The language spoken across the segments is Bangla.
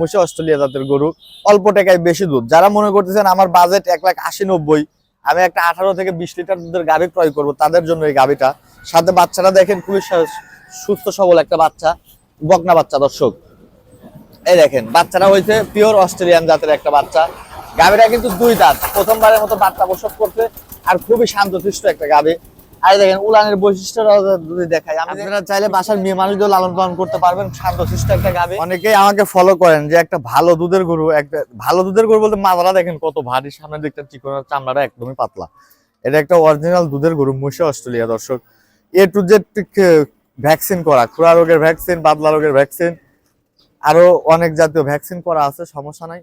মুসে অস্ট্রেলিয়া জাতের গরু। অল্প টাকায় বেশি দুধ। যারা মনে করতেছেন আমার বাজেট এক লাখ আশি নব্বই, আমি একটা আঠারো থেকে বিশ লিটার দুধের গাভী ক্রয় করব, তাদের জন্য এই গাভীটা। সাথে বাচ্চারা দেখেন খুবই সুস্থ, সবল একটা বাচ্চা, বকনা বাচ্চা, দর্শক। এই দেখেন, বাচ্চারা হয়েছে পিওর অস্ট্রেলিয়ান জাতের একটা বাচ্চা। গাভীরা কিন্তু দুই দাঁত। প্রথমবারের মতো বাচ্চা প্রসব করতে আর খুবই শান্তশিষ্ট একটা গাভী। আর দেখেন উলানের বৈশিষ্ট্যটা যদি দেখাই আপনারা চাইলে বাসার মেয়ে মানুষদের লালন পালন করতে পারবেন শান্তশিষ্ট একটা গাভী। অনেকেই আমাকে ফলো করেন যে একটা ভালো দুধের গরু একটা ভালো দুধের গরু বলতে মাথাটা দেখেন কত ভারী সামনের দিকটা চিকন চামড়াটা একদমই পাতলা। এটা একটা অরিজিনাল দুধের গরু মুশে অস্ট্রেলিয়া দর্শক। এ টু জেড ভ্যাকসিন করা খুরা রোগের ভ্যাকসিন বাদলা রোগের ভ্যাকসিন আরও অনেক জাতীয় ভ্যাকসিন করা আছে সমস্যা নাই।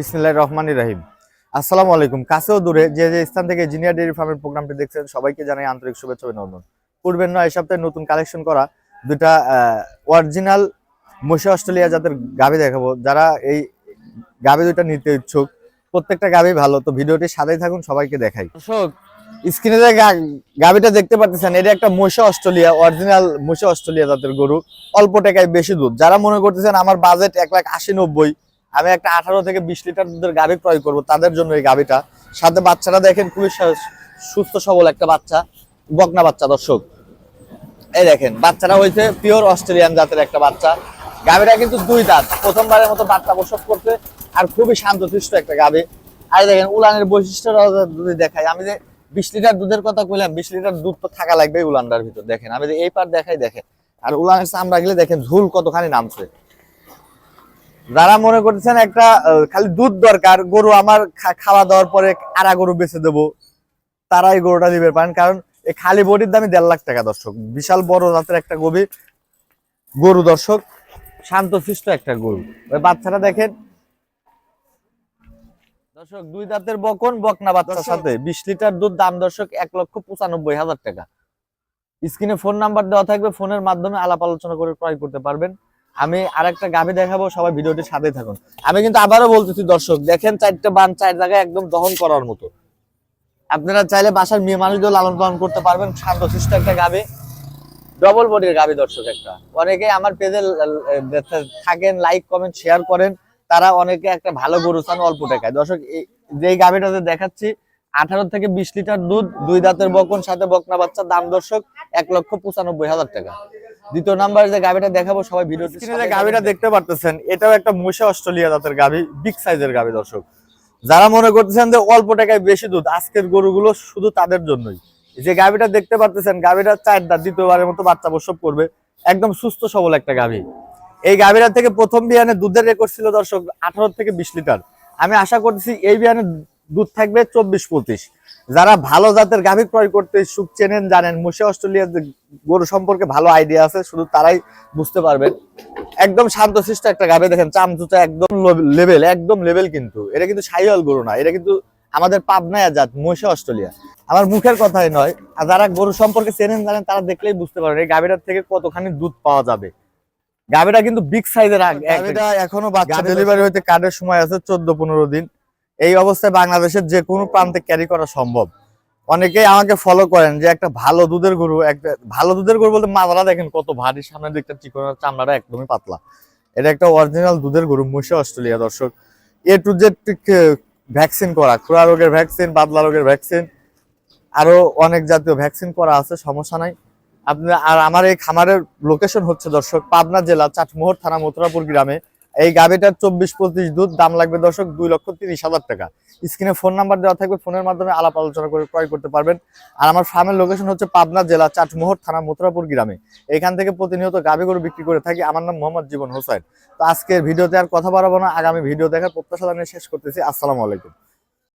বিসমিল্লাহির রহমানির রহিম। আসসালামু আলাইকুম। কাছেও দূরে যে যে স্থান থেকে জিনিয়ার ডেয়ারি ফার্মের প্রোগ্রামটি দেখছেন সবাইকে জানাই আন্তরিক শুভেচ্ছা ও অভিনন্দন। পূর্বের নয় এই সপ্তাহে নতুন কালেকশন করা দুটা অরিজিনাল মশে অস্ট্রেলিয়া জাতের গাভি দেখাবো। যারা এই গাভি দুইটা নিতে ইচ্ছুক প্রত্যেকটা গাভি ভালো তো ভিডিওটি সাদাই থাকুন সবাইকে দেখাই। দর্শক স্ক্রিনে যে গাভিটা দেখতে পাচ্ছেন এটা একটা মশে অস্ট্রেলিয়া অরিজিনাল মশে অস্ট্রেলিয়া জাতের গরু। অল্প টাকায় বেশি দুধ। যারা মনে করতেছেন আমার বাজেট এক লাখ আশি নব্বই আমি একটা আঠারো থেকে বিশ লিটার দুধের গাভী ক্রয় করব তাদের জন্য এই গাভীটা। সাথে বাচ্চারা দেখেন খুবই সুস্থ, সবল একটা বাচ্চা, বকনা বাচ্চা, দর্শক। এই দেখেন বাচ্চারা হয়েছে পিওর অস্ট্রেলিয়ান জাতের একটা বাচ্চা। গাভীটা কিন্তু দুই দাঁত, প্রথমবারের মতো বাচ্চা প্রসব করতে আর খুবই শান্তশিষ্ট একটা গাভী। আর দেখেন, উলানের বৈশিষ্ট্যটা যদি দেখাই, আমি যে বিশ লিটার দুধের কথা কইলাম, বিশ লিটার দুধ তো থাকা লাগবে উলানটার ভিতর। দেখেন, আমি যে এই পার দেখাই, দেখেন। আর উলানের চামড়া গেলে দেখেন ঝুল কতখানি নামছে। যারা মনে করতেছেন একটা খালি দুধ দরকার গরু আমার খাওয়া দাওয়ার পরে আড়া গরু বেচে দেবো তারাই গরুটা দিবে পারেন কারণ এই খালি বডির দামই দেড় লাখ টাকা দর্শক। বিশাল বড় জাতের একটা গভীর গরু দর্শক শান্ত শান্তশিষ্ট একটা গরু। ওই বাচ্চাটা দেখেন। দর্শক দুই দাঁতের বকন বকনা বাচ্চার সাথে। বিশ লিটার দুধ দাম দর্শক এক লক্ষ পঁচানব্বই হাজার টাকা। স্ক্রিনে ফোন নাম্বার দেওয়া থাকবে ফোনের মাধ্যমে আলাপ আলোচনা করে ক্রয় করতে পারবেন। আমি আরেকটা গাভি দেখাবো, সবাই ভিডিওটি সাথে থাকুন। আমি কিন্তু আবারও বলতেছি, দর্শক, দেখেন চারটা বান চার জায়গায় একদম দহন করার মতো। আপনারা চাইলে বাসার মেয়ে মানুষদের লালন পালন করতে পারবেন, শান্তশিষ্ট একটা গাভি। ডবল বডির গাভি, দর্শক, একটা। অনেকে আমার পেজে থাকেন লাইক কমেন্ট শেয়ার করেন। তারা অনেকে একটা ভালো গরু চান, অল্প টাকায়। দর্শক যেই গাভিটাতে দেখাচ্ছি, আঠারো থেকে বিশ লিটার দুধ, দুই দাঁতের বকন, সাথে বকনা বাচ্চা, দাম দর্শক এক লক্ষ পঁচানব্বই হাজার টাকা। দ্বিতীয় নাম্বার যে গাভিটা দেখাবো সবাই ভিডিও যে গাভিটা দেখতে পারতেছেন এটাও একটা মুশে অস্ট্রেলিয়া জাতের গাভি বিগ সাইজের গাভি দর্শক। যারা মনে করতেছেন যে অল্প টাকায় বেশি দুধ আজকের গরুগুলো শুধু তাদের জন্যই। যে গাভিটা দেখতে পারতেছেন গাভিটা চার দাঁত দ্বিতীয়বারের মতো বাচ্চা প্রসব করবে। একদম সুস্থ সবল একটা গাভি। এই গাভিটা থেকে প্রথম বিয়ানে দুধের রেকর্ড ছিল দর্শক আঠারো থেকে বিশ লিটার। আমি আশা করতেছি এই বিয়ানে দুধ থাকবে চব্বিশ পঁচিশ। যারা ভালো জাতের গাভী ক্রয় করতে সুখ চেনেন জানেন মুশে অস্ট্রেলিয়ার যে গরু সম্পর্কে ভালো আইডিয়া আছে শুধু তারাই বুঝতে পারবেন। একদম শান্তশিষ্ট একটা গাভী দেখেন চামচুচা একদম লেভেল একদম লেভেল কিন্তু। এটা কিন্তু সাইওয়াল গরু না এটা কিন্তু আমাদের পাবনায়া জাত মুশে অস্ট্রেলিয়া। আমার মুখের কথাই নয় আর যারা গরু সম্পর্কে চেনেন জানেন তারা দেখলেই বুঝতে পারবেন এই গাভীটার থেকে কতখানি দুধ পাওয়া যাবে। গাভীটা কিন্তু বিগ সাইজের গাভীটা এখনও বাচ্চা ডেলিভারি হইতে কার্ডের সময় আছে চোদ্দ পনেরো দিন। এই অবস্থায় বাংলাদেশের যে কোনো প্রান্তে ক্যারি করা সম্ভব। অনেকেই আমাকে ফলো করেন যে একটা ভালো দুধের গরু, একটা ভালো দুধের গরু বলতে মাথাটা দেখেন কত ভারী, সামনের দিকটা চিকন আর চামড়াটা একদমই পাতলা। এটা একটা অরিজিনাল দুধের গরু মুশে অস্ট্রেলিয়া দর্শক। এ টু জেড ভ্যাকসিন করা খুরা রোগের ভ্যাকসিন বাদলা রোগের ভ্যাকসিন আরও অনেক জাতীয় ভ্যাকসিন করা আছে, সমস্যা নাই। আপনার আর আমার এই খামারের লোকেশন হচ্ছে দর্শক, পাবনা জেলা, চাটমোহর থানা, মথুরাপুর গ্রামে। এই গাভিটার চব্বিশ পঁচিশ দুধ, দাম লাগবে দর্শক দুই লক্ষ তিরিশ হাজার টাকা। স্ক্রিনে ফোন নাম্বার দেওয়া থাকবে, ফোনের মাধ্যমে আলাপ আলোচনা করে ক্রয় করতে পারবেন। আর আমার ফার্মের লোকেশন হচ্ছে পাবনা জেলা চাটমোহর থানা মথুরাপুর গ্রামে। এখান থেকে প্রতিনিয়ত গাভি গরু বিক্রি করে থাকি। আমার নাম মোহাম্মদ জীবন হোসেন তো আজকের ভিডিওতে আর কথা বাড়াবো না। আগামী ভিডিও দেখার প্রত্যাশা জানিয়ে শেষ করতেছি। আসসালামু আলাইকুম।